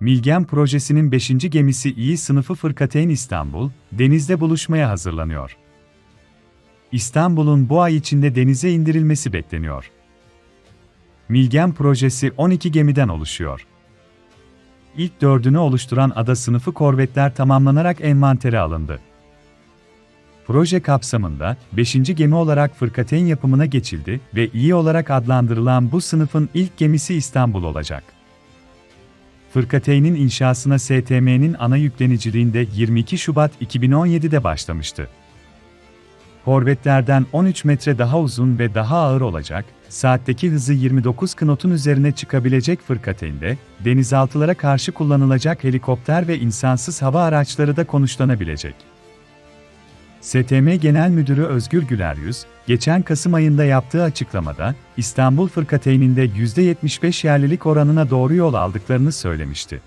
Milgem projesinin 5. gemisi İyi sınıfı Fırkateyn İstanbul, denizde buluşmaya hazırlanıyor. İstanbul'un bu ay içinde denize indirilmesi bekleniyor. Milgem projesi 12 gemiden oluşuyor. İlk dördünü oluşturan ada sınıfı korvetler tamamlanarak envantere alındı. Proje kapsamında 5. gemi olarak Fırkateyn yapımına geçildi ve iyi olarak adlandırılan bu sınıfın ilk gemisi İstanbul olacak. Fırkateyn'in inşasına STM'nin ana yükleniciliğinde 22 Şubat 2017'de başlamıştı. Korvetlerden 13 metre daha uzun ve daha ağır olacak, saatteki hızı 29 knotun üzerine çıkabilecek Fırkateyn'de, denizaltılara karşı kullanılacak helikopter ve insansız hava araçları da konuşlanabilecek. STM Genel Müdürü Özgür Güler Yüz, geçen Kasım ayında yaptığı açıklamada, İstanbul Fırkateyn'inde %75 yerlilik oranına doğru yol aldıklarını söylemişti.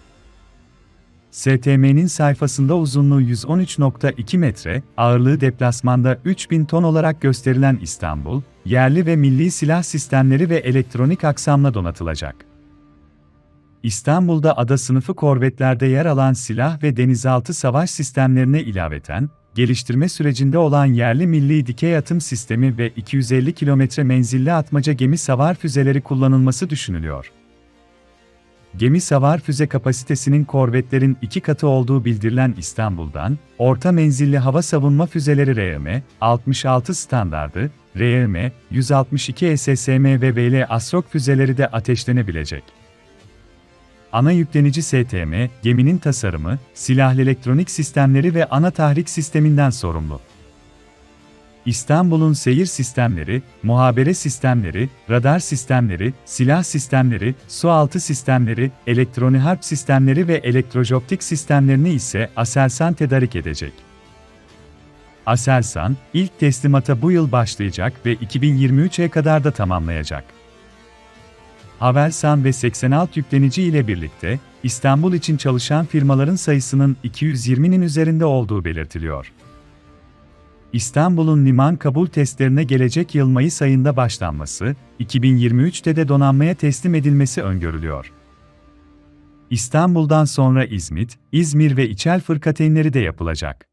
STM'nin sayfasında uzunluğu 113.2 metre, ağırlığı deplasmanda 3000 ton olarak gösterilen İstanbul, yerli ve milli silah sistemleri ve elektronik aksamla donatılacak. İstanbul'da ada sınıfı korvetlerde yer alan silah ve denizaltı savaş sistemlerine ilaveten, geliştirme sürecinde olan yerli milli dikey atım sistemi ve 250 kilometre menzilli atmaca gemi savar füzeleri kullanılması düşünülüyor. Gemi savar füze kapasitesinin korvetlerin iki katı olduğu bildirilen İstanbul'dan, orta menzilli hava savunma füzeleri RM-66 standardı, RM-162 SSM ve VL Asrok füzeleri de ateşlenebilecek. Ana yüklenici STM, geminin tasarımı, silahlı elektronik sistemleri ve ana tahrik sisteminden sorumlu. İstanbul'un seyir sistemleri, muhabere sistemleri, radar sistemleri, silah sistemleri, sualtı sistemleri, elektroni harp sistemleri ve elektrojoptik sistemlerini ise Aselsan tedarik edecek. Aselsan, ilk teslimata bu yıl başlayacak ve 2023'e kadar da tamamlayacak. Havelsan ve 86 yüklenici ile birlikte, İstanbul için çalışan firmaların sayısının 220'nin üzerinde olduğu belirtiliyor. İstanbul'un liman kabul testlerine gelecek yıl Mayıs ayında başlanması, 2023'te de donanmaya teslim edilmesi öngörülüyor. İstanbul'dan sonra İzmit, İzmir ve İçel fırkateynleri de yapılacak.